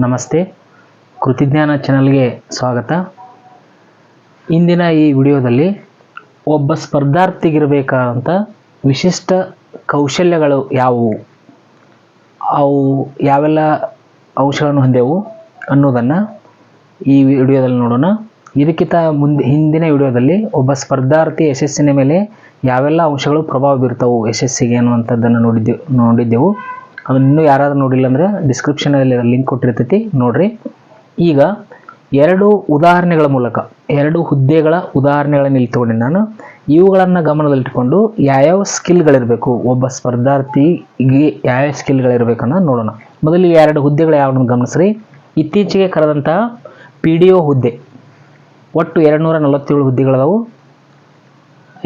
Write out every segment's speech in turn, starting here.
ನಮಸ್ತೆ. ಕೃತಿಜ್ಞಾನ ಚಾನಲ್ಗೆ ಸ್ವಾಗತ. ಇಂದಿನ ಈ ವಿಡಿಯೋದಲ್ಲಿ ಒಬ್ಬ ಸ್ಪರ್ಧಾರ್ಥಿಗಿರಬೇಕಾದಂಥ ವಿಶಿಷ್ಟ ಕೌಶಲ್ಯಗಳು ಯಾವುವು? ಅವು ಯಾವೆಲ್ಲ ಅಂಶಗಳನ್ನು ಹೊಂದೆವು ಅನ್ನೋದನ್ನು ಈ ವಿಡಿಯೋದಲ್ಲಿ ನೋಡೋಣ. ಇದಕ್ಕಿಂತ ಮುಂದೆ, ಹಿಂದಿನ ವಿಡಿಯೋದಲ್ಲಿ ಒಬ್ಬ ಸ್ಪರ್ಧಾರ್ಥಿ ಯಶಸ್ಸಿನ ಮೇಲೆ ಯಾವೆಲ್ಲ ಅಂಶಗಳು ಪ್ರಭಾವ ಬೀರ್ತವು ಯಶಸ್ಸಿಗೆ ಅನ್ನುವಂಥದ್ದನ್ನು ನೋಡಿದ್ದೆವು ನೋಡಿದ್ದೆವು. ಅದನ್ನು ಇನ್ನೂ ಯಾರಾದರೂ ನೋಡಿಲ್ಲ ಅಂದರೆ ಡಿಸ್ಕ್ರಿಪ್ಷನಲ್ಲಿ ಲಿಂಕ್ ಕೊಟ್ಟಿರ್ತೈತಿ, ನೋಡ್ರಿ. ಈಗ ಎರಡು ಉದಾಹರಣೆಗಳ ಮೂಲಕ, ಎರಡು ಹುದ್ದೆಗಳ ಉದಾಹರಣೆಗಳನ್ನು ಇಲ್ಲಿ ತಗೊಂಡೆ ನಾನು. ಇವುಗಳನ್ನು ಗಮನದಲ್ಲಿಟ್ಟುಕೊಂಡು ಯಾವ್ಯಾವ ಸ್ಕಿಲ್ಗಳಿರಬೇಕು ಒಬ್ಬ ಸ್ಪರ್ಧಾರ್ಥಿಗೆ ಯಾವ್ಯಾವ ಸ್ಕಿಲ್ಗಳಿರಬೇಕು ಅನ್ನೋದು ನೋಡೋಣ. ಮೊದಲು ಈ ಎರಡು ಹುದ್ದೆಗಳು ಯಾವನ್ನು ಗಮನಿಸ್ರಿ. ಇತ್ತೀಚೆಗೆ ಕರೆದಂತಹ ಪಿ ಡಿ ಒ ಹುದ್ದೆ. ಒಟ್ಟು ಎರಡು ನೂರ ನಲವತ್ತೇಳು ಹುದ್ದೆಗಳದಾವು.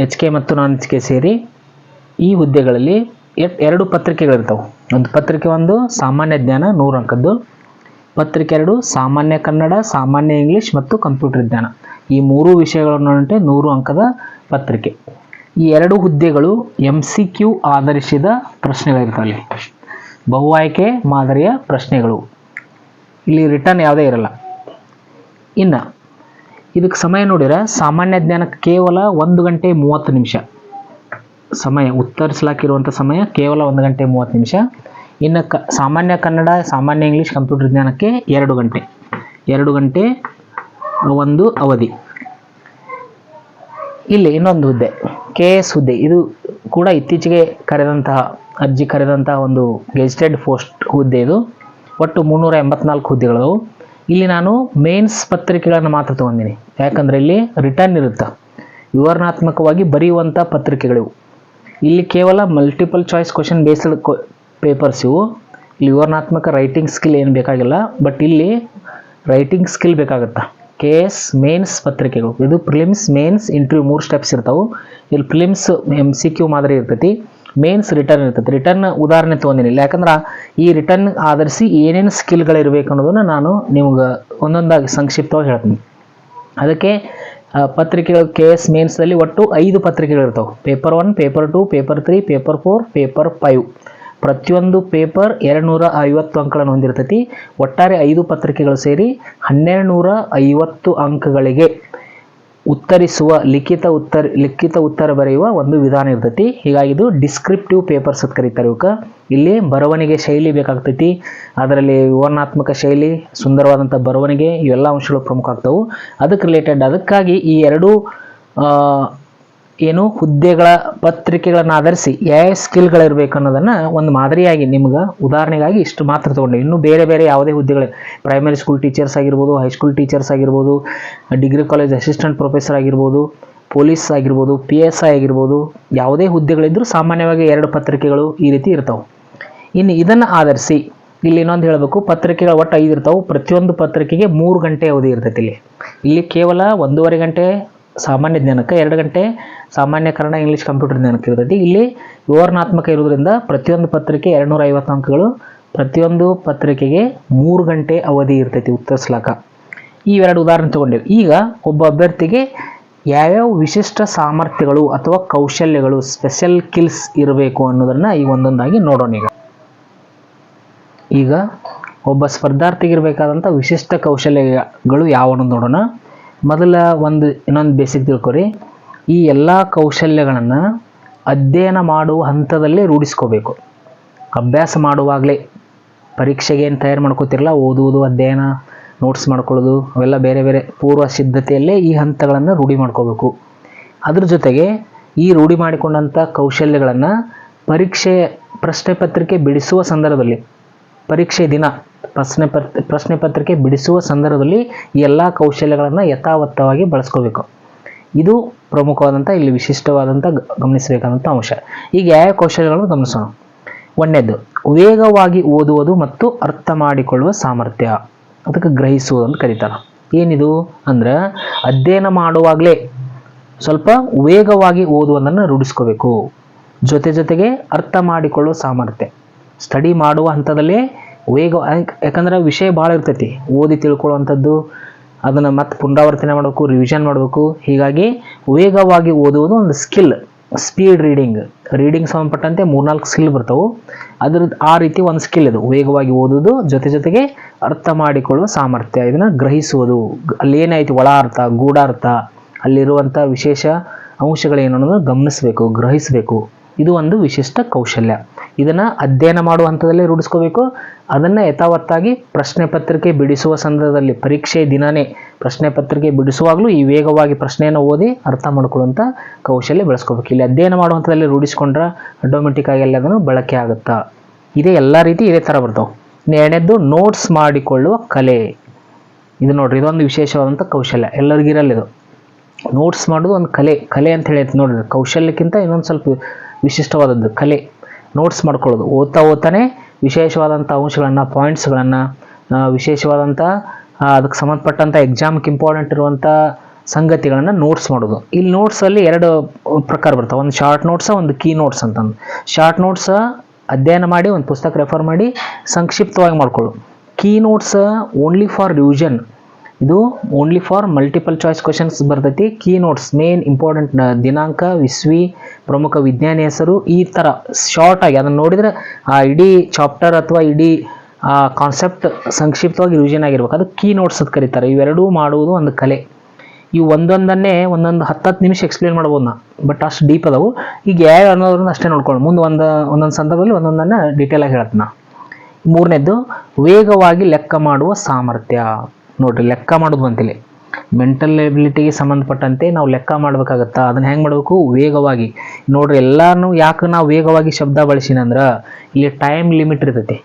ಎಚ್ ಕೆ ಮತ್ತು ನಾನ್ ಎಚ್ ಕೆ ಸೇರಿ ಈ ಹುದ್ದೆಗಳಲ್ಲಿ ಎರಡು ಪತ್ರಿಕೆಗಳಿರ್ತಾವೆ. ಒಂದು ಪತ್ರಿಕೆ ಒಂದು ಸಾಮಾನ್ಯ ಜ್ಞಾನ, ನೂರು ಅಂಕದ್ದು. ಪತ್ರಿಕೆ ಎರಡು ಸಾಮಾನ್ಯ ಕನ್ನಡ, ಸಾಮಾನ್ಯ ಇಂಗ್ಲೀಷ್ ಮತ್ತು ಕಂಪ್ಯೂಟರ್ ಜ್ಞಾನ. ಈ ಮೂರು ವಿಷಯಗಳನ್ನು ನೂರು ಅಂಕದ ಪತ್ರಿಕೆ. ಈ ಎರಡು ಹುದ್ದೆಗಳು ಎಂ ಸಿ ಕ್ಯೂ ಆಧರಿಸಿದ ಪ್ರಶ್ನೆಗಳಿರ್ತಾವೆ ಬಹು ಆಯ್ಕೆ ಮಾದರಿಯ ಪ್ರಶ್ನೆಗಳು. ಇಲ್ಲಿ ರಿಟರ್ನ್ ಯಾವುದೇ ಇರಲ್ಲ. ಇನ್ನು, ಇದಕ್ಕೆ ಸಮಯ ನೋಡಿರ ಸಾಮಾನ್ಯ ಜ್ಞಾನಕ್ಕೆ ಕೇವಲ ಒಂದು ಗಂಟೆ ಮೂವತ್ತು ನಿಮಿಷ. ಸಮಯ ಉತ್ತರಿಸ್ಲಾಕಿರುವಂಥ ಸಮಯ ಕೇವಲ ಒಂದು ಗಂಟೆ ಮೂವತ್ತು ನಿಮಿಷ. ಇನ್ನು ಕ, ಸಾಮಾನ್ಯ ಕನ್ನಡ, ಸಾಮಾನ್ಯ ಇಂಗ್ಲೀಷ್ ಕಂಪ್ಯೂಟರ್ ಜ್ಞಾನಕ್ಕೆ ಎರಡು ಗಂಟೆ. ಎರಡು ಗಂಟೆ ಒಂದು ಅವಧಿ. ಇಲ್ಲಿ ಇನ್ನೊಂದು ಹುದ್ದೆ, ಕೆ ಎಸ್ ಹುದ್ದೆ. ಇದು ಕೂಡ ಇತ್ತೀಚೆಗೆ ಕರೆದಂತಹ, ಅರ್ಜಿ ಕರೆದಂತಹ ಒಂದು ಗೆಜಿಟೆಡ್ ಪೋಸ್ಟ್ ಹುದ್ದೆ ಇದು. ಒಟ್ಟು ಮುನ್ನೂರ ಎಂಬತ್ನಾಲ್ಕು ಹುದ್ದೆಗಳು ಇಲ್ಲಿ ನಾನು ಮೇನ್ಸ್ ಪತ್ರಿಕೆಗಳನ್ನು ಮಾತ್ರ ತೊಗೊಂಡಿನಿ. ಯಾಕಂದರೆ ಇಲ್ಲಿ ರಿಟರ್ನ್ ಇರುತ್ತೆ? ವಿವರಣಾತ್ಮಕವಾಗಿ ಬರೆಯುವಂಥ ಪತ್ರಿಕೆಗಳು ಇಲ್ಲಿ ಕೇವಲ multiple choice question based papers ಇವು. ಇಲ್ಲಿ ವಿವರಣಾತ್ಮಕ ರೈಟಿಂಗ್ ಸ್ಕಿಲ್ ಏನು ಬೇಕಾಗಿಲ್ಲ ಬಟ್ ಇಲ್ಲಿ ರೈಟಿಂಗ್ ಸ್ಕಿಲ್ ಬೇಕಾಗುತ್ತೆ? ಕೆ ಎಸ್ ಮೇನ್ಸ್ ಪತ್ರಿಕೆಗಳು. ಇದು ಪ್ರಿಲಿಮ್ಸ್ ಮೇನ್ಸ್ ಇಂಟರ್ವ್ಯೂ ಮೂರು ಸ್ಟೆಪ್ಸ್ ಇರ್ತಾವೆ. ಇಲ್ಲಿ ಪ್ರಿಲಿಮ್ಸ್ ಎಂ ಸಿ ಕ್ಯೂ ಮಾದರಿ ಇರ್ತೈತಿ. ಮೇನ್ಸ್ ರಿಟರ್ನ್ ಇರ್ತೈತಿ. ರಿಟರ್ನ್ ಉದಾಹರಣೆ ತೊಗೊಂಡಿನಿ ಯಾಕಂದ್ರೆ ಈ ರಿಟರ್ನ್ ಆಧರಿಸಿ ಏನೇನು ಸ್ಕಿಲ್ಗಳಿರಬೇಕು ಅನ್ನೋದನ್ನು ನಾನು ನಿಮ್ಗೆ ಒಂದೊಂದಾಗಿ ಸಂಕ್ಷಿಪ್ತವಾಗಿ ಹೇಳ್ತೀನಿ. ಅದಕ್ಕೆ ಪತ್ರಿಕೆಗಳು ಕೆ ಎಸ್ ಮೇನ್ಸ್ದಲ್ಲಿ ಒಟ್ಟು ಐದು ಪತ್ರಿಕೆಗಳು ಇರ್ತಾವೆ. Paper one paper two paper three paper four paper five ಪ್ರತಿಯೊಂದು ಪೇಪರ್ ಎರಡು ನೂರ ಐವತ್ತು ಅಂಕಗಳನ್ನು ಹೊಂದಿರ್ತೈತಿ. ಒಟ್ಟಾರೆ ಐದು ಪತ್ರಿಕೆಗಳು ಸೇರಿ ಹನ್ನೆರಡು ನೂರ ಐವತ್ತು ಅಂಕಗಳಿಗೆ ಉತ್ತರಿಸುವ, ಲಿಖಿತ ಉತ್ತರ ಲಿಖಿತ ಉತ್ತರ ಬರೆಯುವ ಒಂದು ವಿಧಾನ ಇರ್ತೈತಿ. ಹೀಗಾಗಿ ಇದು ಡಿಸ್ಕ್ರಿಪ್ಟಿವ್ ಪೇಪರ್ಸ್ ಅಂತ ಕರೀತಾರೆ ಇವಕ್ಕೆ ಇಲ್ಲಿ ಬರವಣಿಗೆ ಶೈಲಿ ಬೇಕಾಗ್ತೈತಿ. ಅದರಲ್ಲಿ ವಿವರಣಾತ್ಮಕ ಶೈಲಿ, ಸುಂದರವಾದಂಥ ಬರವಣಿಗೆ ಇವೆಲ್ಲ ಅಂಶಗಳು ಪ್ರಮುಖ ಆಗ್ತವೆ. ಅದಕ್ಕೆ ರಿಲೇಟೆಡ್ ಅದಕ್ಕಾಗಿ ಈ ಎರಡೂ ಏನು ಹುದ್ದೆಗಳ ಪತ್ರಿಕೆಗಳನ್ನು ಆಧರಿಸಿ ಯಾವ ಸ್ಕಿಲ್ಗಳಿರ್ಬೇಕು ಅನ್ನೋದನ್ನು ಒಂದು ಮಾದರಿಯಾಗಿ ನಿಮ್ಗೆ ಉದಾಹರಣೆಗಾಗಿ ಇಷ್ಟು ಮಾತ್ರ ತೊಗೊಂಡೆ. ಇನ್ನು ಬೇರೆ ಬೇರೆ ಯಾವುದೇ ಹುದ್ದೆಗಳು ಪ್ರೈಮರಿ ಸ್ಕೂಲ್ ಟೀಚರ್ಸ್ ಆಗಿರ್ಬೋದು ಹೈಸ್ಕೂಲ್ ಟೀಚರ್ಸ್ ಆಗಿರ್ಬೋದು ಡಿಗ್ರಿ ಕಾಲೇಜ್ ಅಸಿಸ್ಟೆಂಟ್ ಪ್ರೊಫೆಸರ್ ಆಗಿರ್ಬೋದು ಪೊಲೀಸ್ ಆಗಿರ್ಬೋದು ಪಿ ಎಸ್ ಐ ಆಗಿರ್ಬೋದು, ಯಾವುದೇ ಹುದ್ದೆಗಳಿದ್ದರೂ ಸಾಮಾನ್ಯವಾಗಿ ಎರಡು ಪತ್ರಿಕೆಗಳು ಈ ರೀತಿ ಇರ್ತವೆ. ಇನ್ನು ಇದನ್ನು ಆಧರಿಸಿ ಇಲ್ಲಿ ಇನ್ನೊಂದು ಹೇಳಬೇಕು, ಪತ್ರಿಕೆಗಳು ಒಟ್ಟು ಐದು ಇರ್ತಾವೆ. ಪ್ರತಿಯೊಂದು ಪತ್ರಿಕೆಗೆ ಮೂರು ಗಂಟೆ ಅವಧಿ ಇರ್ತೈತಿ ಇಲ್ಲಿ. ಇಲ್ಲಿ ಕೇವಲ ಒಂದೂವರೆ ಗಂಟೆ ಸಾಮಾನ್ಯ ಜ್ಞಾನಕ್ಕೆ ಎರಡು ಗಂಟೆ ಸಾಮಾನ್ಯ ಕನ್ನಡ ಇಂಗ್ಲೀಷ್ ಕಂಪ್ಯೂಟರ್ ಜ್ಞಾನಕ್ಕೆ ಇರ್ತೈತಿ ಇಲ್ಲಿ ವಿವರಣಾತ್ಮಕ ಇರೋದ್ರಿಂದ ಪ್ರತಿಯೊಂದು ಪತ್ರಿಕೆ ಎರಡುನೂರ ಐವತ್ತು ಅಂಕಗಳು ಪ್ರತಿಯೊಂದು ಪತ್ರಿಕೆಗೆ ಮೂರು ಗಂಟೆ ಅವಧಿ ಇರ್ತೈತಿ ಉತ್ತರಿಸ್ಲಾಕ ಎರಡು ಉದಾಹರಣೆ ತಗೊಂಡೇವೆ. ಈಗ ಒಬ್ಬ ಅಭ್ಯರ್ಥಿಗೆ ಯಾವ್ಯಾವ ವಿಶಿಷ್ಟ ಸಾಮರ್ಥ್ಯಗಳು ಅಥವಾ ಕೌಶಲ್ಯಗಳು ಸ್ಪೆಷಲ್ ಕಿಲ್ಸ್ ಇರಬೇಕು ಅನ್ನೋದನ್ನ ಈ ಒಂದೊಂದಾಗಿ ನೋಡೋಣ ಈಗ. ಈಗ ಒಬ್ಬ ಸ್ಪರ್ಧಾರ್ಥಿಗಿರಬೇಕಾದಂಥ ವಿಶಿಷ್ಟ ಕೌಶಲ್ಯಗಳು ಯಾವನ್ನು ನೋಡೋಣ. ಮೊದಲ ಒಂದು ಇನ್ನೊಂದು ಬೇಸಿಕ್ ತಿಳ್ಕೊರಿ. ಈ ಎಲ್ಲ ಕೌಶಲ್ಯಗಳನ್ನು ಅಧ್ಯಯನ ಮಾಡುವ ಹಂತದಲ್ಲೇ ರೂಢಿಸ್ಕೋಬೇಕು. ಅಭ್ಯಾಸ ಮಾಡುವಾಗಲೇ ಪರೀಕ್ಷೆಗೆ ಏನು ತಯಾರು ಮಾಡ್ಕೋತಿರಲ್ಲ, ಓದುವುದು, ಅಧ್ಯಯನ ನೋಟ್ಸ್ ಮಾಡ್ಕೊಳ್ಳೋದು, ಅವೆಲ್ಲ ಬೇರೆ ಬೇರೆ ಪೂರ್ವ ಸಿದ್ಧತೆಯಲ್ಲೇ ಈ ಹಂತಗಳನ್ನು ರೂಢಿ ಮಾಡ್ಕೋಬೇಕು. ಅದ್ರ ಜೊತೆಗೆ ಈ ರೂಢಿ ಮಾಡಿಕೊಂಡಂಥ ಕೌಶಲ್ಯಗಳನ್ನು ಪರೀಕ್ಷೆ ಪ್ರಶ್ನೆ ಪತ್ರಿಕೆ ಬಿಡಿಸುವ ಸಂದರ್ಭದಲ್ಲಿ, ಪರೀಕ್ಷೆ ದಿನ ಪ್ರಶ್ನೆ ಪತ್ರ ಪ್ರಶ್ನೆ ಪತ್ರಿಕೆ ಬಿಡಿಸುವ ಸಂದರ್ಭದಲ್ಲಿ ಎಲ್ಲ ಕೌಶಲ್ಯಗಳನ್ನು ಯಥಾವತ್ತವಾಗಿ ಬಳಸ್ಕೋಬೇಕು. ಇದು ಪ್ರಮುಖವಾದಂಥ ಇಲ್ಲಿ ವಿಶಿಷ್ಟವಾದಂಥ ಗಮನಿಸಬೇಕಾದಂಥ ಅಂಶ. ಈಗ ಯಾವ ಕೌಶಲ್ಯಗಳನ್ನು ಗಮನಿಸೋಣ. ಒಂದನೇದು, ವೇಗವಾಗಿ ಓದುವುದು ಮತ್ತು ಅರ್ಥ ಮಾಡಿಕೊಳ್ಳುವ ಸಾಮರ್ಥ್ಯ. ಅದಕ್ಕೆ ಗ್ರಹಿಸುವುದು ಅಂತ ಕರೀತಾರೆ. ಏನಿದು? ಅಂದ್ರೆ ಅಧ್ಯಯನ ಮಾಡುವಾಗಲೇ ಸ್ವಲ್ಪ ವೇಗವಾಗಿ ಓದುವುದನ್ನು ರೂಢಿಸ್ಕೋಬೇಕು. ಜೊತೆ ಜೊತೆಗೆ ಅರ್ಥ ಮಾಡಿಕೊಳ್ಳುವ ಸಾಮರ್ಥ್ಯ. ಸ್ಟಡಿ ಮಾಡುವ ಹಂತದಲ್ಲೇ ವೇಗ ಯಾಕ್- ಯಾಕಂದ್ರೆ ವಿಷಯ ಭಾಳ ಇರ್ತೈತಿ. ಓದಿ ತಿಳ್ಕೊಳ್ಳುವಂಥದ್ದು, ಅದನ್ನು ಮತ್ತೆ ಪುನರಾವರ್ತನೆ ಮಾಡಬೇಕು ರಿವಿಷನ್ ಮಾಡಬೇಕು. ಹೀಗಾಗಿ ವೇಗವಾಗಿ ಓದುವುದು ಒಂದು ಸ್ಕಿಲ್ ಸ್ಪೀಡ್ ರೀಡಿಂಗ್ ರೀಡಿಂಗ್ ಸಂಬಂಧಪಟ್ಟಂತೆ ಮೂರ್ನಾಲ್ಕು ಸ್ಕಿಲ್ ಬರ್ತಾವೆ. ಅದ್ರದ್ದು ಆ ರೀತಿ ಒಂದು ಸ್ಕಿಲ್ ಇದು. ವೇಗವಾಗಿ ಓದುವುದು, ಜೊತೆ ಜೊತೆಗೆ ಅರ್ಥ ಮಾಡಿಕೊಳ್ಳುವ ಸಾಮರ್ಥ್ಯ. ಇದನ್ನು ಗ್ರಹಿಸುವುದು. ಅಲ್ಲಿ ಏನೈತಿ ಒಳ ಅರ್ಥ ಗೂಢಾರ್ಥ, ಅಲ್ಲಿರುವಂಥ ವಿಶೇಷ ಅಂಶಗಳೇನು ಅನ್ನೋದು ಗಮನಿಸಬೇಕು, ಗ್ರಹಿಸಬೇಕು. ಇದು ಒಂದು ವಿಶಿಷ್ಟ ಕೌಶಲ್ಯ. ಇದನ್ನು ಅಧ್ಯಯನ ಮಾಡುವ ಹಂತದಲ್ಲೇ ರೂಢಿಸ್ಕೋಬೇಕು. ಅದನ್ನು ಯಥಾವತ್ತಾಗಿ ಪ್ರಶ್ನೆ ಪತ್ರಿಕೆ ಬಿಡಿಸುವ ಸಂದರ್ಭದಲ್ಲಿ, ಪರೀಕ್ಷೆ ದಿನನೇ ಪ್ರಶ್ನೆ ಪತ್ರಿಕೆ ಬಿಡಿಸುವಾಗಲೂ ಈ ವೇಗವಾಗಿ ಪ್ರಶ್ನೆಯನ್ನು ಓದಿ ಅರ್ಥ ಮಾಡ್ಕೊಳ್ಳುವಂಥ ಕೌಶಲ್ಯ ಬೆಳೆಸ್ಕೋಬೇಕು. ಇಲ್ಲಿ ಅಧ್ಯಯನ ಮಾಡುವ ಹಂತದಲ್ಲಿ ರೂಢಿಸ್ಕೊಂಡ್ರೆ ಆಟೋಮೆಟಿಕ್ ಆಗಿ ಎಲ್ಲದನ್ನು ಬಳಕೆ ಆಗುತ್ತಾ? ಇದೇ ಎಲ್ಲ ರೀತಿ ಇದೇ ಥರ ಬರ್ತಾವೆ. ಎರಡನೇದ್ದು ನೋಟ್ಸ್ ಮಾಡಿಕೊಳ್ಳುವ ಕಲೆ. ಇದು ನೋಡ್ರಿ, ಇದೊಂದು ವಿಶೇಷವಾದಂಥ ಕೌಶಲ್ಯ. ಎಲ್ಲರಿಗಿರಲ್ಲ ಇದು. ನೋಟ್ಸ್ ಮಾಡೋದು ಒಂದು ಕಲೆ. ಕಲೆ ಅಂತ ಹೇಳಿ ನೋಡ್ರಿ, ಕೌಶಲ್ಯಕ್ಕಿಂತ ಇನ್ನೊಂದು ಸ್ವಲ್ಪ ವಿಶಿಷ್ಟವಾದದ್ದು ಕಲೆ. ನೋಟ್ಸ್ ಮಾಡ್ಕೊಳ್ಳೋದು. ಓದ್ತಾ ಓದ್ತಾನೆ ವಿಶೇಷವಾದಂಥ ಅಂಶಗಳನ್ನು ಪಾಯಿಂಟ್ಸ್ಗಳನ್ನು ವಿಶೇಷವಾದಂಥ ಅದಕ್ಕೆ ಸಂಬಂಧಪಟ್ಟಂಥ ಎಕ್ಸಾಮ್ಗೆ ಇಂಪಾರ್ಟೆಂಟ್ ಇರುವಂಥ ಸಂಗತಿಗಳನ್ನು ನೋಟ್ಸ್ ಮಾಡೋದು. ಇಲ್ಲಿ ನೋಟ್ಸಲ್ಲಿ ಎರಡು ಪ್ರಕಾರ ಬರ್ತವೆ. ಒಂದು ಶಾರ್ಟ್ ನೋಟ್ಸ ಒಂದು ಕೀ ನೋಟ್ಸ್ ಅಂತಂದು. ಶಾರ್ಟ್ ನೋಟ್ಸ ಅಧ್ಯಯನ ಮಾಡಿ, ಒಂದು ಪುಸ್ತಕ ರೆಫರ್ ಮಾಡಿ, ಸಂಕ್ಷಿಪ್ತವಾಗಿ ಮಾಡ್ಕೊಳ್ಳು key notes only for revision ಇದು only for multiple choice questions ಬರ್ತೈತಿ. ಕೀ ನೋಟ್ಸ್ ಮೇನ್ ಇಂಪಾರ್ಟೆಂಟ್ ದಿನಾಂಕ, ವಿಸ್ವಿ, ಪ್ರಮುಖ ವಿಜ್ಞಾನಿ ಹೆಸರು, ಈ ಥರ ಶಾರ್ಟ್ ಆಗಿ ಅದನ್ನು ನೋಡಿದರೆ, ಆ ಇಡೀ ಚಾಪ್ಟರ್ ಅಥವಾ ಇಡೀ ಕಾನ್ಸೆಪ್ಟ್ ಸಂಕ್ಷಿಪ್ತವಾಗಿ ರಿವಿಷನ್ ಆಗಿರ್ಬೇಕು. ಅದು ಕೀ ನೋಟ್ಸ್ ಅಂತ ಕರೀತಾರೆ. ಇವೆರಡೂ ಮಾಡುವುದು ಒಂದು ಕಲೆ. ಇವು ಒಂದೊಂದನ್ನೇ ಒಂದೊಂದು ಹತ್ತತ್ತು ನಿಮಿಷ ಎಕ್ಸ್ಪ್ಲೇನ್ ಮಾಡ್ಬೋದು ನಾ. ಬಟ್ ಅಷ್ಟು ಡೀಪ್ ಅದಾವು. ಈಗ ಯಾವ ಅನ್ನೋದನ್ನ ಅಷ್ಟೇ ನೋಡ್ಕೊಳ್ಳಿ ಮುಂದೆ ಒಂದು, ಒಂದೊಂದು ಸಂದರ್ಭದಲ್ಲಿ ಒಂದೊಂದನ್ನು ಡೀಟೇಲಾಗಿ ಹೇಳ್ತೀನಿ ನಾ. ಮೂರನೇದ್ದು, ವೇಗವಾಗಿ ಲೆಕ್ಕ ಮಾಡುವ ಸಾಮರ್ಥ್ಯ. ನೋಡ್ರಿ, ಲೆಕ್ಕ ಮಾಡೋದು ಬಂತಿಲ್ಲಿ ಮೆಂಟಲ್ ಎಬಿಲಿಟಿಗೆ ಸಂಬಂಧಪಟ್ಟಂತೆ ನಾವು ಲೆಕ್ಕ ಮಾಡ್ಬೇಕಾಗತ್ತಾ? ಅದನ್ನ ಹೆಂಗೆ ಮಾಡಬೇಕು? ವೇಗವಾಗಿ. ನೋಡ್ರಿ ಎಲ್ಲಾನು ಯಾಕೆ ನಾವು ವೇಗವಾಗಿ ಶಬ್ದ ಬಳಸಿನಂದ್ರೆ, ಇಲ್ಲಿ ಟೈಮ್ ಲಿಮಿಟ್ ಇರ್ತೈತಿ.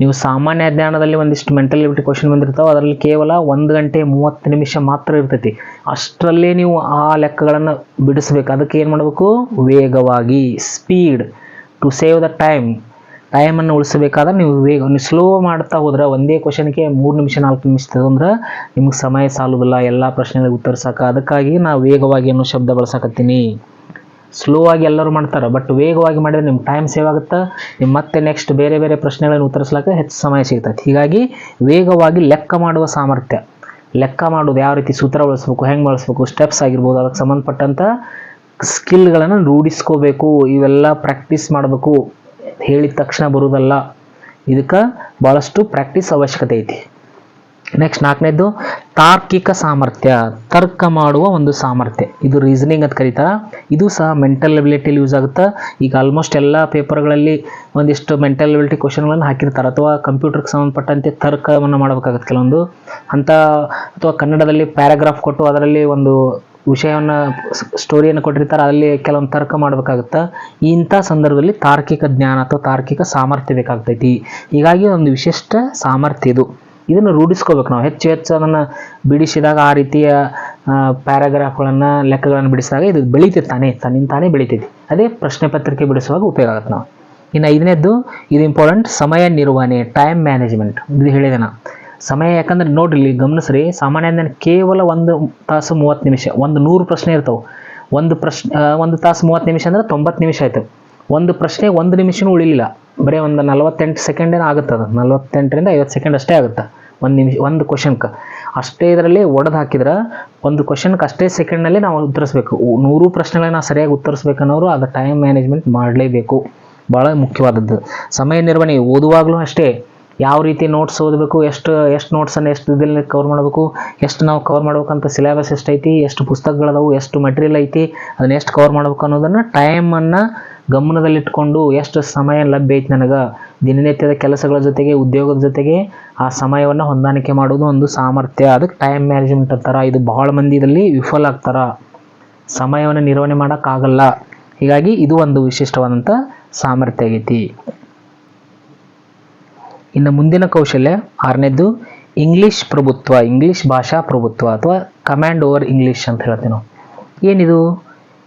ನೀವು ಸಾಮಾನ್ಯ ಜ್ಞಾನದಲ್ಲಿ ಒಂದಿಷ್ಟು ಮೆಂಟಲ್ ಎಬಿಲಿಟಿ ಕ್ವಶನ್ ಬಂದಿರ್ತಾವೆ, ಅದರಲ್ಲಿ ಕೇವಲ ಒಂದು ಗಂಟೆ ಮೂವತ್ತು ನಿಮಿಷ ಮಾತ್ರ ಇರ್ತೈತಿ. ಅಷ್ಟರಲ್ಲೇ ನೀವು ಆ ಲೆಕ್ಕಗಳನ್ನು ಬಿಡಿಸ್ಬೇಕು. ಅದಕ್ಕೆ ಏನು ಮಾಡಬೇಕು? ವೇಗವಾಗಿ speed to save the time ಟೈಮನ್ನು ಉಳಿಸಬೇಕಾದ್ರೆ ನೀವು ವೇಗ, ನೀವು ಸ್ಲೋ ಮಾಡ್ತಾ ಹೋದ್ರೆ ಒಂದೇ ಕ್ವಶನ್ಗೆ ಮೂರು ನಿಮಿಷ, ನಾಲ್ಕು ನಿಮಿಷ ತಗೊಂಡ್ರೆ ನಿಮ್ಗೆ ಸಮಯ ಸಾಲುವುದಿಲ್ಲ ಎಲ್ಲ ಪ್ರಶ್ನೆಗಳಿಗೆ ಉತ್ತರಿಸಕ್ಕೆ ಅದಕ್ಕಾಗಿ ನಾವು ವೇಗವಾಗಿ ಅನ್ನೋ ಶಬ್ದ ಬಳಸಕತ್ತೀನಿ. ಸ್ಲೋ ಆಗಿ ಎಲ್ಲರೂ ಮಾಡ್ತಾರೆ ಬಟ್ ವೇಗವಾಗಿ ಮಾಡಿದ್ರೆ ನಿಮ್ಗೆ ಟೈಮ್ ಸೇವ್ ಆಗುತ್ತೆ? ನಿಮ್ಮ ಮತ್ತೆ ನೆಕ್ಸ್ಟ್ ಬೇರೆ ಬೇರೆ ಪ್ರಶ್ನೆಗಳನ್ನು ಉತ್ತರಿಸ್ಲಿಕ್ಕೆ ಹೆಚ್ಚು ಸಮಯ ಸಿಗ್ತೈತೆ. ಹೀಗಾಗಿ ವೇಗವಾಗಿ ಲೆಕ್ಕ ಮಾಡುವ ಸಾಮರ್ಥ್ಯ. ಲೆಕ್ಕ ಮಾಡೋದು ಯಾವ ರೀತಿ ಸೂತ್ರ ಬಳಸ್ಬೇಕು, ಹೆಂಗೆ ಬಳಸ್ಬೇಕು ಸ್ಟೆಪ್ಸ್ ಆಗಿರ್ಬೋದು, ಅದಕ್ಕೆ ಸಂಬಂಧಪಟ್ಟಂಥ ಸ್ಕಿಲ್ಗಳನ್ನು ರೂಢಿಸ್ಕೋಬೇಕು, ಇವೆಲ್ಲ ಪ್ರಾಕ್ಟೀಸ್ ಮಾಡಬೇಕು. ಹೇಳಿದ ತಕ್ಷಣ ಬರುವುದಲ್ಲ. ಇದಕ್ಕೆ ಭಾಳಷ್ಟು ಪ್ರಾಕ್ಟೀಸ್ ಅವಶ್ಯಕತೆ ಐತಿ. ನೆಕ್ಸ್ಟ್ ನಾಲ್ಕನೇದು, ತಾರ್ಕಿಕ ಸಾಮರ್ಥ್ಯ, ತರ್ಕ ಮಾಡುವ ಒಂದು ಸಾಮರ್ಥ್ಯ. ಇದು ರೀಸನಿಂಗ್ ಅಂತ ಕರೀತಾರೆ. ಇದು ಸಹ ಮೆಂಟಲ್ ಎಬಿಲಿಟಿಲಿ ಯೂಸ್ ಆಗುತ್ತೆ? ಈಗ ಆಲ್ಮೋಸ್ಟ್ ಎಲ್ಲ ಪೇಪರ್ಗಳಲ್ಲಿ ಒಂದಿಷ್ಟು ಮೆಂಟಲ್ ಎಬಿಲಿಟಿ ಕ್ವಶನ್ಗಳನ್ನು ಹಾಕಿರ್ತಾರೆ. ಅಥವಾ ಕಂಪ್ಯೂಟರ್ಗೆ ಸಂಬಂಧಪಟ್ಟಂತೆ ತರ್ಕವನ್ನು ಮಾಡಬೇಕಾಗುತ್ತೆ ಕೆಲವೊಂದು. ಅಂಥ ಅಥವಾ ಕನ್ನಡದಲ್ಲಿ ಪ್ಯಾರಾಗ್ರಾಫ್ ಕೊಟ್ಟು ಅದರಲ್ಲಿ ಒಂದು ವಿಷಯವನ್ನು ಸ್ಟೋರಿಯನ್ನು ಕೊಟ್ಟಿರ್ತಾರೆ ಅಲ್ಲಿ ಕೆಲವೊಂದು ತರ್ಕ ಮಾಡಬೇಕಾಗುತ್ತೆ? ಇಂಥ ಸಂದರ್ಭದಲ್ಲಿ ತಾರ್ಕಿಕ ಜ್ಞಾನ ಅಥವಾ ತಾರ್ಕಿಕ ಸಾಮರ್ಥ್ಯ ಬೇಕಾಗ್ತೈತಿ. ಹೀಗಾಗಿ ಒಂದು ವಿಶಿಷ್ಟ ಸಾಮರ್ಥ್ಯ ಇದು. ಇದನ್ನು ರೂಢಿಸ್ಕೋಬೇಕು ನಾವು. ಹೆಚ್ಚು ಹೆಚ್ಚು ಅದನ್ನು ಬಿಡಿಸಿದಾಗ ಆ ರೀತಿಯ ಪ್ಯಾರಾಗ್ರಾಫ್ಗಳನ್ನು, ಲೆಕ್ಕಗಳನ್ನು ಬಿಡಿಸಿದಾಗ ಇದು ಬೆಳೀತೈತೆ ತಾನೇ ತನ್ನಿಂದ ತಾನೇ ಬೆಳೀತೈತಿ. ಅದೇ ಪ್ರಶ್ನೆ ಪತ್ರಿಕೆ ಬಿಡಿಸುವಾಗ ಉಪಯೋಗ ಆಗುತ್ತೆ ನಾವು. ಇನ್ನು ಐದನೇದ್ದು, ಇದು ಇಂಪಾರ್ಟೆಂಟ್ ಸಮಯ ನಿರ್ವಹಣೆ ಟೈಮ್ ಮ್ಯಾನೇಜ್ಮೆಂಟ್ ಇದು ಹೇಳಿದೆ ನಾ. ಸಮಯ ಯಾಕಂದ್ರೆ ನೋಡಿರಿ ಇಲ್ಲಿ ಗಮನಿಸ್ರಿ ಸಾಮಾನ್ಯ ಕೇವಲ ಒಂದು ತಾಸು ಮೂವತ್ತು ನಿಮಿಷ, ಒಂದು ನೂರು ಪ್ರಶ್ನೆ ಇರ್ತವೆ. ಒಂದು ಪ್ರಶ್ನೆ ಒಂದು ತಾಸು ಮೂವತ್ತು ನಿಮಿಷ ಅಂದ್ರೆ ತೊಂಬತ್ತು ನಿಮಿಷ ಆಯ್ತು. ಒಂದು ಪ್ರಶ್ನೆ ಒಂದು ನಿಮಿಷನೂ ಉಳಿಲಿಲ್ಲ. ಬರೀ ಒಂದು ನಲವತ್ತೆಂಟು ಸೆಕೆಂಡೇನು ಆಗುತ್ತೆ ಅದು. ನಲವತ್ತೆಂಟರಿಂದ ಐವತ್ತು ಸೆಕೆಂಡ್ ಅಷ್ಟೇ ಆಗುತ್ತೆ. ಒಂದು ನಿಮಿಷ, ಒಂದು ಕ್ವಶನ್ಗೆ ಅಷ್ಟೇ ಇದರಲ್ಲಿ ಒಡೆದು ಹಾಕಿದ್ರೆ ಒಂದು ಕ್ವಶನ್ಗೆ ಅಷ್ಟೇ ಸೆಕೆಂಡ್ನಲ್ಲಿ ನಾವು ಉತ್ತರಿಸ್ಬೇಕು. ನೂರು ಪ್ರಶ್ನೆಗಳನ್ನ ಸರಿಯಾಗಿ ಉತ್ತರಿಸ್ಬೇಕನ್ನೋರು ಅದು ಟೈಮ್ ಮ್ಯಾನೇಜ್ಮೆಂಟ್ ಮಾಡಲೇಬೇಕು. ಭಾಳ ಮುಖ್ಯವಾದದ್ದು. ಸಮಯ ನಿರ್ವಹಣೆ ಓದುವಾಗಲೂ ಅಷ್ಟೇ. ಯಾವ ರೀತಿ ನೋಟ್ಸ್ ಓದಬೇಕು, ಎಷ್ಟು ಎಷ್ಟು ನೋಟ್ಸನ್ನು ಎಷ್ಟು ಇದಲ್ಲಿ ಕವರ್ ಮಾಡಬೇಕು, ಎಷ್ಟು ನಾವು ಕವರ್ ಮಾಡ್ಬೇಕಂತ ಸಿಲೆಬಸ್ ಎಷ್ಟೈತಿ, ಎಷ್ಟು ಪುಸ್ತಕಗಳದಾವು, ಎಷ್ಟು ಮಟೀರಿಯಲ್ ಐತಿ, ಅದನ್ನ ಎಷ್ಟು ಕವರ್ ಮಾಡ್ಬೇಕು ಅನ್ನೋದನ್ನು ಟೈಮನ್ನು ಗಮನದಲ್ಲಿಟ್ಕೊಂಡು ಎಷ್ಟು ಸಮಯ ಲಭ್ಯ ಐತಿ ನನಗೆ. ದಿನನಿತ್ಯದ ಕೆಲಸಗಳ ಜೊತೆಗೆ, ಉದ್ಯೋಗದ ಜೊತೆಗೆ ಆ ಸಮಯವನ್ನು ಹೊಂದಾಣಿಕೆ ಮಾಡೋದು ಒಂದು ಸಾಮರ್ಥ್ಯ. ಅದಕ್ಕೆ ಟೈಮ್ ಮ್ಯಾನೇಜ್ಮೆಂಟ್ ಅಂತಾರೆ. ಇದು ಭಾಳ ಮಂದಿ ಇದರಲ್ಲಿ ವಿಫಲ ಆಗ್ತಾರೆ. ಸಮಯವನ್ನು ನಿರ್ವಹಣೆ ಮಾಡೋಕ್ಕಾಗಲ್ಲ ಹೀಗಾಗಿ ಇದು ಒಂದು ವಿಶಿಷ್ಟವಾದಂಥ ಸಾಮರ್ಥ್ಯ ಆಗೈತಿ. ಇನ್ನು ಮುಂದಿನ ಕೌಶಲ್ಯ ಆರನೇದ್ದು ಇಂಗ್ಲೀಷ್ ಪ್ರಭುತ್ವ ಇಂಗ್ಲೀಷ್ ಭಾಷಾ ಪ್ರಭುತ್ವ ಅಥವಾ ಕಮ್ಯಾಂಡ್ ಓವರ್ ಇಂಗ್ಲೀಷ್ ಅಂತ ಹೇಳ್ತೀವಿ ನಾವು. ಏನಿದು?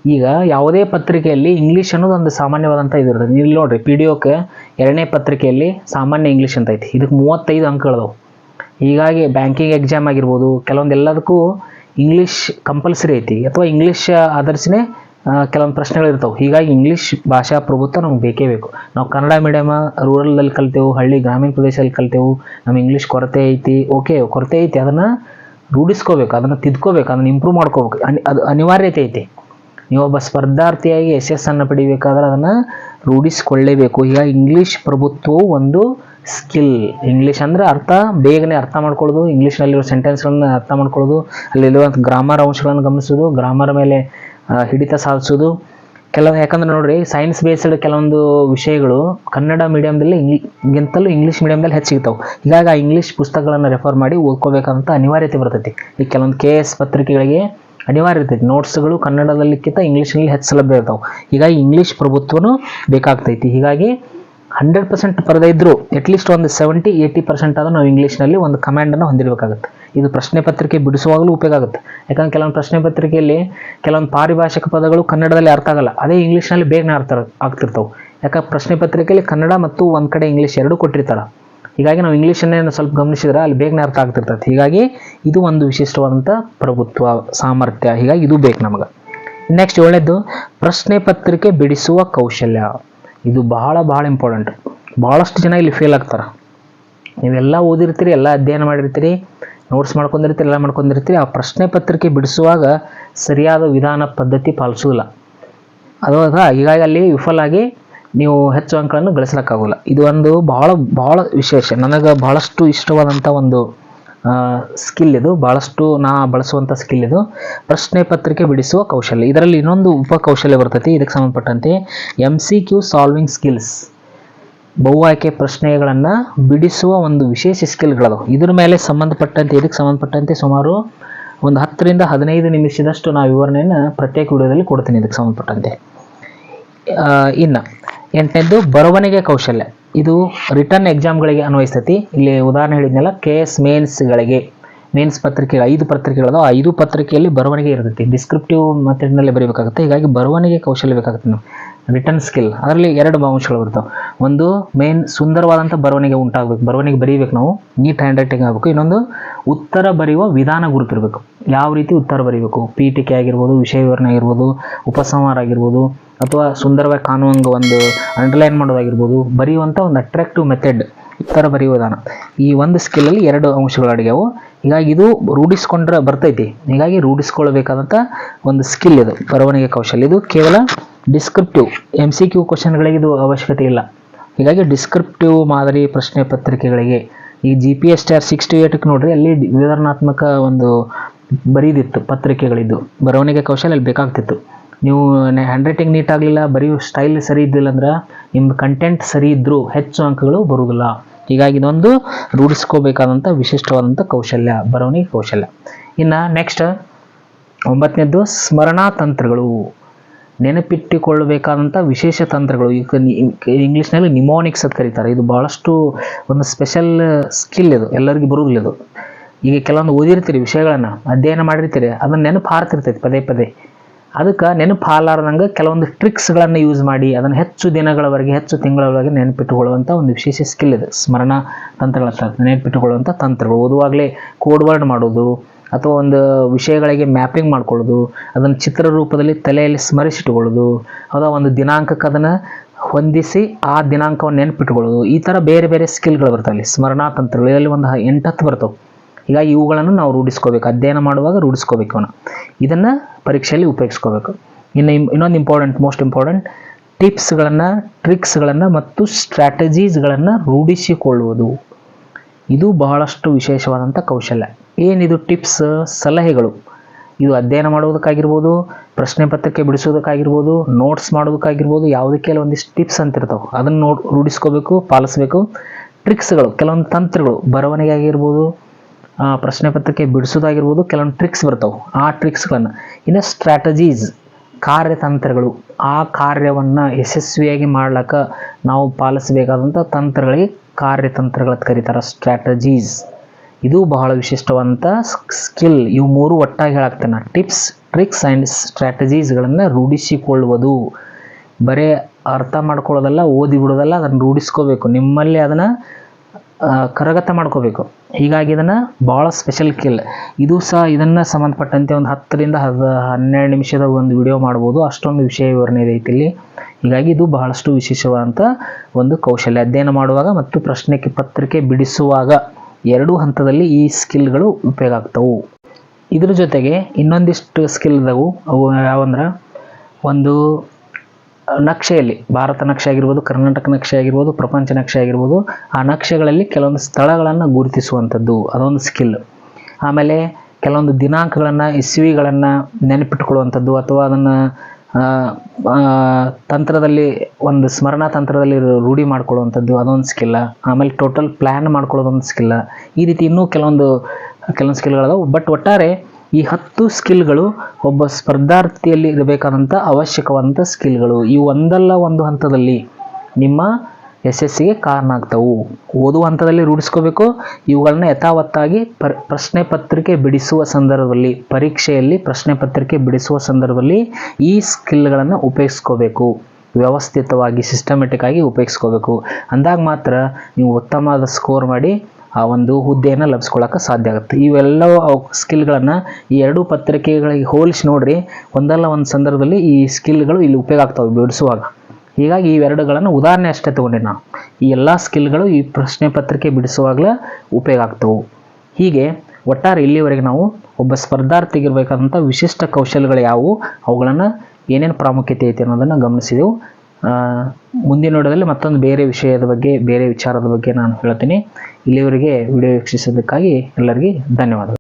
ಈಗ ಯಾವುದೇ ಪತ್ರಿಕೆಯಲ್ಲಿ ಇಂಗ್ಲೀಷ್ ಅನ್ನೋದು ಒಂದು ಸಾಮಾನ್ಯವಾದಂಥ ಇದು ಇರ್ತದೆ. ಇಲ್ಲಿ ನೋಡ್ರಿ ಪಿ ಡಿ ಓಕೆ ಎರಡನೇ ಪತ್ರಿಕೆಯಲ್ಲಿ ಸಾಮಾನ್ಯ ಇಂಗ್ಲೀಷ್ ಅಂತ ಐತಿ. ಇದಕ್ಕೆ ಮೂವತ್ತೈದು ಅಂಕಗಳದವು ಹೀಗಾಗಿ ಬ್ಯಾಂಕಿಂಗ್ ಎಕ್ಸಾಮ್ ಆಗಿರ್ಬೋದು, ಕೆಲವೊಂದು ಎಲ್ಲದಕ್ಕೂ ಇಂಗ್ಲೀಷ್ ಕಂಪಲ್ಸರಿ ಐತಿ. ಅಥವಾ ಇಂಗ್ಲೀಷ್ ಆಧರಿಸಿನೇ ಕೆಲವೊಂದು ಪ್ರಶ್ನೆಗಳು ಇರ್ತಾವೆ. ಹೀಗಾಗಿ ಇಂಗ್ಲೀಷ್ ಭಾಷಾ ಪ್ರಭುತ್ವ ನಮ್ಗೆ ಬೇಕೇ ಬೇಕು. ನಾವು ಕನ್ನಡ ಮೀಡಿಯಮ ರೂರಲಲ್ಲಿ ಕಲ್ತೆವು, ಹಳ್ಳಿ ಗ್ರಾಮೀಣ ಪ್ರದೇಶದಲ್ಲಿ ಕಲ್ತೆವು ನಮ್ಗೆ ಇಂಗ್ಲೀಷ್ ಕೊರತೆ ಐತಿ ಓಕೆ ಕೊರತೆ ಐತಿ, ಅದನ್ನು ರೂಢಿಸ್ಕೋಬೇಕು, ಅದನ್ನು ತಿದ್ಕೋಬೇಕು, ಅದನ್ನು ಇಂಪ್ರೂವ್ ಮಾಡ್ಕೋಬೇಕು. ಅನಿ, ಅದು ಅನಿವಾರ್ಯತೆ ಐತಿ. ನೀವೊಬ್ಬ ಸ್ಪರ್ಧಾರ್ಥಿಯಾಗಿ ಯಶಸ್ಸನ್ನು ಪಡಿಬೇಕಾದ್ರೆ ಅದನ್ನು ರೂಢಿಸ್ಕೊಳ್ಳೇಬೇಕು. ಈಗ ಇಂಗ್ಲೀಷ್ ಪ್ರಭುತ್ವವು ಒಂದು ಸ್ಕಿಲ್ ಇಂಗ್ಲೀಷ್ ಅಂದರೆ ಅರ್ಥ, ಬೇಗನೆ ಅರ್ಥ ಮಾಡ್ಕೊಳ್ಳೋದು ಇಂಗ್ಲೀಷ್ನಲ್ಲಿರೋ ಸೆಂಟೆನ್ಸ್ಗಳನ್ನ ಅರ್ಥ ಮಾಡ್ಕೊಳ್ಳೋದು, ಅಲ್ಲಿರುವಂಥ ಗ್ರಾಮರ್ ಅಂಶಗಳನ್ನು ಗಮನಿಸೋದು ಗ್ರಾಮರ್ ಮೇಲೆ ಹಿಡಿತ ಸಾಧಿಸೋದು ಕೆಲವು, ಯಾಕಂದ್ರೆ ನೋಡ್ರಿ ಸೈನ್ಸ್ ಬೇಸ್ಡ್ ಕೆಲವೊಂದು ವಿಷಯಗಳು ಕನ್ನಡ ಮೀಡಿಯಮ್ದಲ್ಲಿ ಇಂಗ್ಲಿಗಿಂತಲೂ ಇಂಗ್ಲೀಷ್ ಮೀಡಿಯಮ್ದಲ್ಲಿ ಹೆಚ್ಚಿಗ್ತಾವೆ ಹೀಗಾಗಿ ಆ ಇಂಗ್ಲೀಷ್ ಪುಸ್ತಕಗಳನ್ನು ರೆಫರ್ ಮಾಡಿ ಓದ್ಕೋಬೇಕಂತ ಅನಿವಾರ್ಯತೆ ಬರ್ತೈತಿ. ಈ ಕೆಲವೊಂದು ಕೆ ಎಸ್ ಪತ್ರಿಕೆಗಳಿಗೆ ಅನಿವಾರ್ಯ ಇರ್ತೈತಿ. ನೋಟ್ಸ್ಗಳು ಕನ್ನಡದಲ್ಲಿಕ್ಕಿಂತ ಇಂಗ್ಲೀಷ್ನಲ್ಲಿ ಹೆಚ್ಚು ಲಭ್ಯ ಇರ್ತಾವೆ. ಹೀಗಾಗಿ ಇಂಗ್ಲೀಷ್ ಪ್ರಭುತ್ವನೂ ಬೇಕಾಗ್ತೈತಿ. ಹೀಗಾಗಿ ಹಂಡ್ರೆಡ್ ಪರ್ಸೆಂಟ್ ಪರದೆ ಇದ್ದರೂ ಅಟ್ಲೀಸ್ಟ್ ಒಂದು ಸೆವೆಂಟಿ ಏಯ್ಟಿ ಪರ್ಸೆಂಟ್ ಆದರೂ ನಾವು ಇಂಗ್ಲೀಷ್ನಲ್ಲಿ ಒಂದು ಕಮ್ಯಾಂಡನ್ನು ಹೊಂದಿರಬೇಕಾಗುತ್ತೆ. ಇದು ಪ್ರಶ್ನೆ ಪತ್ರಿಕೆ ಬಿಡಿಸುವಾಗಲೂ ಉಪಯೋಗ ಆಗುತ್ತೆ. ಯಾಕಂದ್ರೆ ಕೆಲವೊಂದು ಪ್ರಶ್ನೆ ಪತ್ರಿಕೆಯಲ್ಲಿ ಕೆಲವೊಂದು ಪಾರಿಭಾಷಿಕ ಪದಗಳು ಕನ್ನಡದಲ್ಲಿ ಅರ್ಥ ಆಗಲ್ಲ. ಅದೇ ಇಂಗ್ಲೀಷ್ನಲ್ಲಿ ಬೇಗನೆ ಅರ್ಥ ಆಗ್ತಿರ್ತವೆ. ಯಾಕಂದ್ರೆ ಪ್ರಶ್ನೆ ಪತ್ರಿಕೆಯಲ್ಲಿ ಕನ್ನಡ ಮತ್ತು ಒಂದು ಕಡೆ ಇಂಗ್ಲೀಷ್ ಎರಡೂ ಕೊಟ್ಟಿರ್ತಾರೆ. ಹೀಗಾಗಿ ನಾವು ಇಂಗ್ಲೀಷನ್ನೇ ಸ್ವಲ್ಪ ಗಮನಿಸಿದ್ರೆ ಅಲ್ಲಿ ಬೇಗನೆ ಅರ್ಥ ಆಗ್ತಿರ್ತದೆ ಹೀಗಾಗಿ ಇದು ಒಂದು ವಿಶಿಷ್ಟವಾದಂಥ ಪ್ರಭುತ್ವ, ಸಾಮರ್ಥ್ಯ. ಹೀಗಾಗಿ ಇದು ಬೇಕು ನಮಗೆ. ನೆಕ್ಸ್ಟ್ ಏಳನೇದು ಪ್ರಶ್ನೆ ಪತ್ರಿಕೆ ಬಿಡಿಸುವ ಕೌಶಲ್ಯ. ಇದು ಬಹಳ ಬಹಳ ಇಂಪಾರ್ಟೆಂಟ್ ಭಾಳಷ್ಟು ಜನ ಇಲ್ಲಿ ಫೇಲ್ ಆಗ್ತಾರೆ. ನೀವೆಲ್ಲ ಓದಿರ್ತೀರಿ, ಎಲ್ಲ ಅಧ್ಯಯನ ಮಾಡಿರ್ತೀರಿ. ನೋಟ್ಸ್ ಮಾಡ್ಕೊಂಡಿರ್ತೀರಿ, ಎಲ್ಲ ಮಾಡ್ಕೊಂಡಿರ್ತೀರಿ, ಆ ಪ್ರಶ್ನೆ ಪತ್ರಿಕೆ ಬಿಡಿಸುವಾಗ ಸರಿಯಾದ ವಿಧಾನ, ಪದ್ಧತಿ ಪಾಲಿಸೋದಿಲ್ಲ ಅದಾಗ ಹೀಗಾಗಿ ಅಲ್ಲಿ ವಿಫಲಾಗಿ ನೀವು ಹೆಚ್ಚು ಅಂಕಗಳನ್ನು ಗಳಿಸ್ಲಿಕ್ಕಾಗೋಲ್ಲ ಇದು ಒಂದು ಭಾಳ ಭಾಳ ವಿಶೇಷ. ನನಗೆ ಭಾಳಷ್ಟು ಇಷ್ಟವಾದಂಥ ಒಂದು ಸ್ಕಿಲ್ ಇದು. ಭಾಳಷ್ಟು ನಾ ಬಳಸುವಂಥ ಸ್ಕಿಲ್ ಇದು. ಪ್ರಶ್ನೆ ಪತ್ರಿಕೆ ಬಿಡಿಸುವ ಕೌಶಲ್ಯ. ಇದರಲ್ಲಿ ಇನ್ನೊಂದು ಉಪ ಕೌಶಲ್ಯ ಬರ್ತೈತಿ. ಇದಕ್ಕೆ ಸಂಬಂಧಪಟ್ಟಂತೆ M C Q solving skills ಬಹು ಆಯ್ಕೆ ಪ್ರಶ್ನೆಗಳನ್ನು ಬಿಡಿಸುವ ಒಂದು ವಿಶೇಷ ಸ್ಕಿಲ್ಗಳದು ಇದ್ರ ಮೇಲೆ ಸಂಬಂಧಪಟ್ಟಂತೆ ಇದಕ್ಕೆ ಸಂಬಂಧಪಟ್ಟಂತೆ ಸುಮಾರು ಒಂದು ಹತ್ತರಿಂದ ಹದಿನೈದು ನಿಮಿಷದಷ್ಟು ನಾವು ವಿವರಣೆಯನ್ನು ಪ್ರತ್ಯೇಕ ವಿಡಿಯೋದಲ್ಲಿ ಕೊಡ್ತೀನಿ ಇದಕ್ಕೆ ಸಂಬಂಧಪಟ್ಟಂತೆ. ಇನ್ನು ಎಂಟನೇದು ಬರವಣಿಗೆ ಕೌಶಲ್ಯ. ಇದು ರಿಟರ್ನ್ ಎಕ್ಸಾಮ್ಗಳಿಗೆ ಅನ್ವಯಿಸ್ತೈತಿ. ಇಲ್ಲಿ ಉದಾಹರಣೆ ಹೇಳಿದ್ನಲ್ಲ ಕೆ ಎಸ್ ಮೇನ್ಸ್ಗಳಿಗೆ ಮೇನ್ಸ್ ಪತ್ರಿಕೆ ಐದು ಪತ್ರಿಕೆಗಳದು ಐದು ಪತ್ರಿಕೆಯಲ್ಲಿ ಬರವಣಿಗೆ ಇರ್ತೈತಿ. ಡಿಸ್ಕ್ರಿಪ್ಟಿವ್ ಮೆಥಡ್ನಲ್ಲಿ ಬರೀಬೇಕಾಗುತ್ತೆ. ಹೀಗಾಗಿ ಬರವಣಿಗೆ ಕೌಶಲ್ಯ ಬೇಕಾಗುತ್ತೆ ನಾವು ರಿಟರ್ನ್ ಸ್ಕಿಲ್ ಅದರಲ್ಲಿ ಎರಡು ಅಂಶಗಳು ಬರ್ತಾವೆ. ಒಂದು ಮೇನ್ ಸುಂದರವಾದಂಥ ಬರವಣಿಗೆ ಉಂಟಾಗಬೇಕು. ಬರವಣಿಗೆ ಬರೀಬೇಕು ನಾವು. ನೀಟ್ ಹ್ಯಾಂಡ್ ರೈಟಿಂಗ್ ಆಗಬೇಕು. ಇನ್ನೊಂದು, ಉತ್ತರ ಬರೆಯುವ ವಿಧಾನ ಗುರುತಿರಬೇಕು. ಯಾವ ರೀತಿ ಉತ್ತರ ಬರೀಬೇಕು? ಪೀಠಿಕೆ ಆಗಿರ್ಬೋದು ವಿಷಯ ವಿವರಣೆ ಆಗಿರ್ಬೋದು, ಉಪಸಂಹಾರ ಆಗಿರ್ಬೋದು, ಅಥವಾ ಸುಂದರವಾಗಿ ಕಾಣುವಂಗ ಒಂದು ಅಂಡರ್ಲೈನ್ ಮಾಡೋದಾಗಿರ್ಬೋದು, ಬರೆಯುವಂಥ ಒಂದು ಅಟ್ರಾಕ್ಟಿವ್ ಮೆಥಡ್ ಉತ್ತರ ಬರೆಯುವ ವಿಧಾನ. ಈ ಒಂದು ಸ್ಕಿಲ್ಲಲ್ಲಿ ಎರಡು ಅಂಶಗಳು ಅಡಿಗೆವು ಹೀಗಾಗಿ ಇದು ರೂಢಿಸ್ಕೊಂಡ್ರೆ ಬರ್ತೈತಿ. ಹೀಗಾಗಿ ರೂಢಿಸ್ಕೊಳ್ಬೇಕಾದಂಥ ಒಂದು ಸ್ಕಿಲ್ ಇದು, ಬರವಣಿಗೆ ಕೌಶಲ್ಯ. ಇದು ಕೇವಲ ಡಿಸ್ಕ್ರಿಪ್ಟಿವ್ ಎಂ ಸಿ ಕ್ಯೂ ಕ್ವಶನ್ಗಳಿಗೆ ಇದು ಅವಶ್ಯಕತೆ ಇಲ್ಲ. ಹೀಗಾಗಿ ಡಿಸ್ಕ್ರಿಪ್ಟಿವ್ ಮಾದರಿ ಪ್ರಶ್ನೆ ಪತ್ರಿಕೆಗಳಿಗೆ, ಈ G P S T R sixty ಏಟಕ್ಕೆ ನೋಡಿರಿ, ಅಲ್ಲಿ ವಿವರಣಾತ್ಮಕ ಒಂದು ಬರೀದಿತ್ತು ಪತ್ರಿಕೆಗಳಿದ್ದು. ಬರವಣಿಗೆ ಕೌಶಲ್ಯ ಅಲ್ಲಿ ಬೇಕಾಗ್ತಿತ್ತು. ನೀವು ಹ್ಯಾಂಡ್ ರೈಟಿಂಗ್ ನೀಟ್ ಆಗಲಿಲ್ಲ ಸ್ಟೈಲ್ ಸರಿ ಇದ್ದಿಲ್ಲ ಅಂದ್ರೆ ನಿಮ್ಮ ಕಂಟೆಂಟ್ ಸರಿ ಇದ್ದರೂ ಹೆಚ್ಚು ಅಂಕಗಳು ಬರುವುದಿಲ್ಲ ಹೀಗಾಗಿ ಇದೊಂದು ರೂಢಿಸ್ಕೋಬೇಕಾದಂಥ ವಿಶಿಷ್ಟವಾದಂಥ ಕೌಶಲ್ಯ, ಬರವಣಿಗೆ ಕೌಶಲ್ಯ. ಇನ್ನು ನೆಕ್ಸ್ಟ್ ಒಂಬತ್ತನೇದು ಸ್ಮರಣಾ ತಂತ್ರಗಳು. ನೆನಪಿಟ್ಟುಕೊಳ್ಳಬೇಕಾದಂಥ ವಿಶೇಷ ತಂತ್ರಗಳು. ಈಗ ಇಂಗ್ಲೀಷ್ನಲ್ಲಿ ನಿಮೋನಿಕ್ಸ್ ಅಂತ ಕರೀತಾರೆ. ಇದು ಭಾಳಷ್ಟು ಒಂದು ಸ್ಪೆಷಲ್ ಸ್ಕಿಲ್ ಇದು. ಎಲ್ಲರಿಗೂ ಬರುವುದಿಲ್ಲ ಇದು. ಈಗ ಕೆಲವೊಂದು ಓದಿರ್ತೀರಿ ವಿಷಯಗಳನ್ನು, ಅಧ್ಯಯನ ಮಾಡಿರ್ತೀರಿ, ಅದನ್ನು ನೆನಪು ಹಾರ್ತಿರ್ತೈತಿ ಪದೇ ಪದೇ. ಅದಕ್ಕೆ ನೆನಪು ಹಾಲಾರ್ದಂಗೆ ಕೆಲವೊಂದು ಟ್ರಿಕ್ಸ್ಗಳನ್ನು ಯೂಸ್ ಮಾಡಿ, ಅದನ್ನು ಹೆಚ್ಚು ದಿನಗಳವರೆಗೆ, ಹೆಚ್ಚು ತಿಂಗಳವರೆಗೆ ನೆನಪಿಟ್ಟುಕೊಳ್ಳುವಂಥ ಒಂದು ವಿಶೇಷ ಸ್ಕಿಲ್ ಇದೆ. ಸ್ಮರಣ ತಂತ್ರಗಳ ನೆನಪಿಟ್ಟುಕೊಳ್ಳುವಂಥ ತಂತ್ರಗಳು. ಓದುವಾಗಲೇ ಕೋಡ್ ವರ್ಡ್ ಮಾಡೋದು ಅಥವಾ ಒಂದು ವಿಷಯಗಳಿಗೆ ಮ್ಯಾಪಿಂಗ್ ಮಾಡ್ಕೊಳ್ಳೋದು, ಅದನ್ನು ಚಿತ್ರ ರೂಪದಲ್ಲಿ ತಲೆಯಲ್ಲಿ ಸ್ಮರಿಸಿಟ್ಕೊಳ್ಳೋದು ಅಥವಾ ಒಂದು ದಿನಾಂಕಕ್ಕೆ ಅದನ್ನು ಹೊಂದಿಸಿ ಆ ದಿನಾಂಕವನ್ನು ನೆನಪಿಟ್ಕೊಳ್ಳೋದು ಈ ಥರ ಬೇರೆ ಬೇರೆ ಸ್ಕಿಲ್ಗಳು ಬರ್ತವೆ ಅಲ್ಲಿ. ಸ್ಮರಣಾ ತಂತ್ರಗಳು ಇದರಲ್ಲಿ ಒಂದು ಎಂಟತ್ತು ಬರ್ತವೆ. ಹೀಗಾಗಿ ಇವುಗಳನ್ನು ನಾವು ರೂಢಿಸ್ಕೋಬೇಕು. ಅಧ್ಯಯನ ಮಾಡುವಾಗ ರೂಢಿಸ್ಕೋಬೇಕು ಅವನ್ನ. ಇದನ್ನು ಪರೀಕ್ಷೆಯಲ್ಲಿ ಉಪಯೋಗಿಸ್ಕೋಬೇಕು. ಇನ್ನು ಇನ್ನೊಂದು ಇಂಪಾರ್ಟೆಂಟ್ ಮೋಸ್ಟ್ ಇಂಪಾರ್ಟೆಂಟ್ ಟಿಪ್ಸ್ಗಳನ್ನು ಟ್ರಿಕ್ಸ್ಗಳನ್ನು ಮತ್ತು ಸ್ಟ್ರಾಟಜೀಸ್ಗಳನ್ನು ರೂಢಿಸಿಕೊಳ್ಳುವುದು. ಇದು ಬಹಳಷ್ಟು ವಿಶೇಷವಾದಂಥ ಕೌಶಲ್ಯ. ಏನಿದು ಟಿಪ್ಸ್, ಸಲಹೆಗಳು? ಇದು ಅಧ್ಯಯನ ಮಾಡೋದಕ್ಕಾಗಿರ್ಬೋದು ಪ್ರಶ್ನೆ ಪತ್ರಿಕೆ ಬಿಡಿಸೋದಕ್ಕಾಗಿರ್ಬೋದು ನೋಟ್ಸ್ ಮಾಡೋದಕ್ಕಾಗಿರ್ಬೋದು ಯಾವುದಕ್ಕೆಲ್ಲ ಒಂದಿಷ್ಟು ಟಿಪ್ಸ್ ಅಂತಿರ್ತಾವೆ. ಅದನ್ನು ನೋಡ್ ರೂಢಿಸ್ಕೋಬೇಕು, ಪಾಲಿಸ್ಬೇಕು. ಟ್ರಿಕ್ಸ್ಗಳು, ಕೆಲವೊಂದು ತಂತ್ರಗಳು ಬರವಣಿಗೆ ಆಗಿರ್ಬೋದು ಪ್ರಶ್ನೆ ಪತ್ರಿಕೆ ಬಿಡಿಸೋದಾಗಿರ್ಬೋದು ಕೆಲವೊಂದು ಟ್ರಿಕ್ಸ್ ಬರ್ತಾವೆ. ಆ ಟ್ರಿಕ್ಸ್ಗಳನ್ನು. ಇನ್ನು ಸ್ಟ್ರಾಟಜೀಸ್, ಕಾರ್ಯತಂತ್ರಗಳು. ಆ ಕಾರ್ಯವನ್ನು ಯಶಸ್ವಿಯಾಗಿ ಮಾಡ್ಲಿಕ್ಕೆ ನಾವು ಪಾಲಿಸಬೇಕಾದಂಥ ತಂತ್ರಗಳಿಗೆ ಕಾರ್ಯತಂತ್ರಗಳು ಅಂತ ಕರೀತಾರೆ ಸ್ಟ್ರಾಟಜೀಸ್ ಇದು ಬಹಳ ವಿಶಿಷ್ಟವಂತ ಸ್ಕಿಲ್ ಇವು ಮೂರು ಒಟ್ಟಾಗಿ ಹೇಳಾಗ್ತಾನೆ ಟಿಪ್ಸ್ ಟ್ರಿಕ್ಸ್ ಆ್ಯಂಡ್ ಸ್ಟ್ರಾಟಜೀಸ್ಗಳನ್ನು ರೂಢಿಸಿಕೊಳ್ಳುವುದು. ಬರೇ ಅರ್ಥ ಮಾಡ್ಕೊಳ್ಳೋದಲ್ಲ, ಓದಿ ಬಿಡೋದಲ್ಲ, ಅದನ್ನು ರೂಢಿಸ್ಕೋಬೇಕು. ನಿಮ್ಮಲ್ಲಿ ಅದನ್ನು ಕರಗತ ಮಾಡ್ಕೋಬೇಕು. ಹೀಗಾಗಿ ಇದನ್ನು ಭಾಳ ಸ್ಪೆಷಲ್ ಕಿಲ್ ಇದು ಸಹ ಇದನ್ನು ಸಂಬಂಧಪಟ್ಟಂತೆ ಒಂದು ಹತ್ತರಿಂದ ಹದ, ಹನ್ನೆರಡು ನಿಮಿಷದ ಒಂದು ವಿಡಿಯೋ ಮಾಡ್ಬೋದು. ಅಷ್ಟೊಂದು ವಿಷಯ ವಿವರಣೆ ಇದೆ ಇಲ್ಲಿ ಹೀಗಾಗಿ ಇದು ಬಹಳಷ್ಟು ವಿಶೇಷವಾದಂಥ ಒಂದು ಕೌಶಲ್ಯ. ಅಧ್ಯಯನ ಮಾಡುವಾಗ ಮತ್ತು ಪ್ರಶ್ನೆ ಪತ್ರಿಕೆ ಬಿಡಿಸುವಾಗ ಎರಡೂ ಹಂತದಲ್ಲಿ ಈ ಸ್ಕಿಲ್ಗಳು ಉಪಯೋಗ ಆಗ್ತವು. ಇದ್ರ ಜೊತೆಗೆ ಇನ್ನೊಂದಿಷ್ಟು ಸ್ಕಿಲ್ ಇದಾವು. ಅವು ಯಾವಂದ್ರೆ? ಒಂದು ನಕ್ಷೆಯಲ್ಲಿ, ಭಾರತ ನಕ್ಷೆ ಆಗಿರ್ಬೋದು, ಕರ್ನಾಟಕ ನಕ್ಷೆ ಆಗಿರ್ಬೋದು, ಪ್ರಪಂಚ ನಕ್ಷೆ ಆಗಿರ್ಬೋದು, ಆ ನಕ್ಷೆಗಳಲ್ಲಿ ಕೆಲವೊಂದು ಸ್ಥಳಗಳನ್ನು ಗುರುತಿಸುವಂಥದ್ದು, ಅದೊಂದು ಸ್ಕಿಲ್ ಆಮೇಲೆ ಕೆಲವೊಂದು ದಿನಾಂಕಗಳನ್ನು, ಇಸ್ವಿಗಳನ್ನು ನೆನಪಿಟ್ಕೊಳ್ಳುವಂಥದ್ದು ಅಥವಾ ಅದನ್ನು ತಂತ್ರದಲ್ಲಿ, ಒಂದು ಸ್ಮರಣಾ ತಂತ್ರದಲ್ಲಿ ರೂಢಿ ಮಾಡ್ಕೊಳ್ಳುವಂಥದ್ದು ಅದೊಂದು ಸ್ಕಿಲ್ಲ ಆಮೇಲೆ ಟೋಟಲ್ ಪ್ಲ್ಯಾನ್ ಮಾಡ್ಕೊಳ್ಳೋದೊಂದು ಸ್ಕಿಲ್ಲ ಈ ರೀತಿ ಇನ್ನೂ ಕೆಲವೊಂದು ಕೆಲವೊಂದು ಸ್ಕಿಲ್ಗಳದಾವೆ ಬಟ್ ಒಟ್ಟಾರೆ ಈ ಹತ್ತು ಸ್ಕಿಲ್ಗಳು ಒಬ್ಬ ಸ್ಪರ್ಧಾರ್ಥಿಯಲ್ಲಿ ಇರಬೇಕಾದಂಥ ಅವಶ್ಯಕವಾದಂಥ ಸ್ಕಿಲ್ಗಳು. ಈ ಒಂದಲ್ಲ ಒಂದು ಹಂತದಲ್ಲಿ ನಿಮ್ಮ ಯಶಸ್ಸಿಗೆ ಕಾರಣ ಆಗ್ತವು ಓದುವ ಹಂತದಲ್ಲಿ ರೂಢಿಸ್ಕೋಬೇಕು. ಇವುಗಳನ್ನ ಯಥಾವತ್ತಾಗಿ ಪರ್, ಪ್ರಶ್ನೆ ಪತ್ರಿಕೆ ಬಿಡಿಸುವ ಸಂದರ್ಭದಲ್ಲಿ, ಪರೀಕ್ಷೆಯಲ್ಲಿ ಪ್ರಶ್ನೆ ಪತ್ರಿಕೆ ಬಿಡಿಸುವ ಸಂದರ್ಭದಲ್ಲಿ ಈ ಸ್ಕಿಲ್ಗಳನ್ನು ಉಪಯೋಗಿಸ್ಕೋಬೇಕು. ವ್ಯವಸ್ಥಿತವಾಗಿ ಸಿಸ್ಟಮೆಟಿಕ್ ಆಗಿ ಉಪಯೋಗಿಸ್ಕೋಬೇಕು. ಅಂದಾಗ ಮಾತ್ರ ನೀವು ಉತ್ತಮವಾದ ಸ್ಕೋರ್ ಮಾಡಿ ಆ ಒಂದು ಹುದ್ದೆಯನ್ನು ಲಭಿಸ್ಕೊಳ್ಳೋಕೆ ಸಾಧ್ಯ ಆಗುತ್ತೆ. ಇವೆಲ್ಲ ಸ್ಕಿಲ್ಗಳನ್ನು ಈ ಎರಡೂ ಪತ್ರಿಕೆಗಳಿಗೆ ಹೋಲಿಸಿ ನೋಡಿರಿ, ಒಂದಲ್ಲ ಒಂದು ಸಂದರ್ಭದಲ್ಲಿ ಈ ಸ್ಕಿಲ್ಗಳು ಇಲ್ಲಿ ಉಪಯೋಗ ಆಗ್ತವೆ ಬಿಡಿಸುವಾಗ. ಹೀಗಾಗಿ ಇವೆರಡುಗಳನ್ನು ಉದಾಹರಣೆ ಅಷ್ಟೇ ತೊಗೊಂಡೆ ನಾನು. ಈ ಎಲ್ಲ ಸ್ಕಿಲ್ಗಳು ಈ ಪ್ರಶ್ನೆ ಪತ್ರಿಕೆ ಬಿಡಿಸುವಾಗಲೇ ಉಪಯೋಗ ಆಗ್ತವೆ. ಹೀಗೆ ಒಟ್ಟಾರೆ ಇಲ್ಲಿವರೆಗೆ ನಾವು ಒಬ್ಬ ಸ್ಪರ್ಧಾರ್ಥಿಗಿರ್ಬೇಕಾದಂಥ ವಿಶಿಷ್ಟ ಕೌಶಲ್ಯಗಳು ಯಾವುವು? ಅವುಗಳನ್ನು ಏನೇನು ಪ್ರಾಮುಖ್ಯತೆ ಐತೆ ಅನ್ನೋದನ್ನು ಗಮನಿಸಿದೆವು. ಮುಂದಿನ ನೋಡೋದಲ್ಲಿ ಮತ್ತೊಂದು ಬೇರೆ ವಿಷಯದ ಬಗ್ಗೆ, ಬೇರೆ ವಿಚಾರದ ಬಗ್ಗೆ ನಾನು ಹೇಳ್ತೀನಿ. ಇಲ್ಲಿವರೆಗೆ ವಿಡಿಯೋ ವೀಕ್ಷಿಸೋದಕ್ಕಾಗಿ ಎಲ್ಲರಿಗೆ ಧನ್ಯವಾದಗಳು.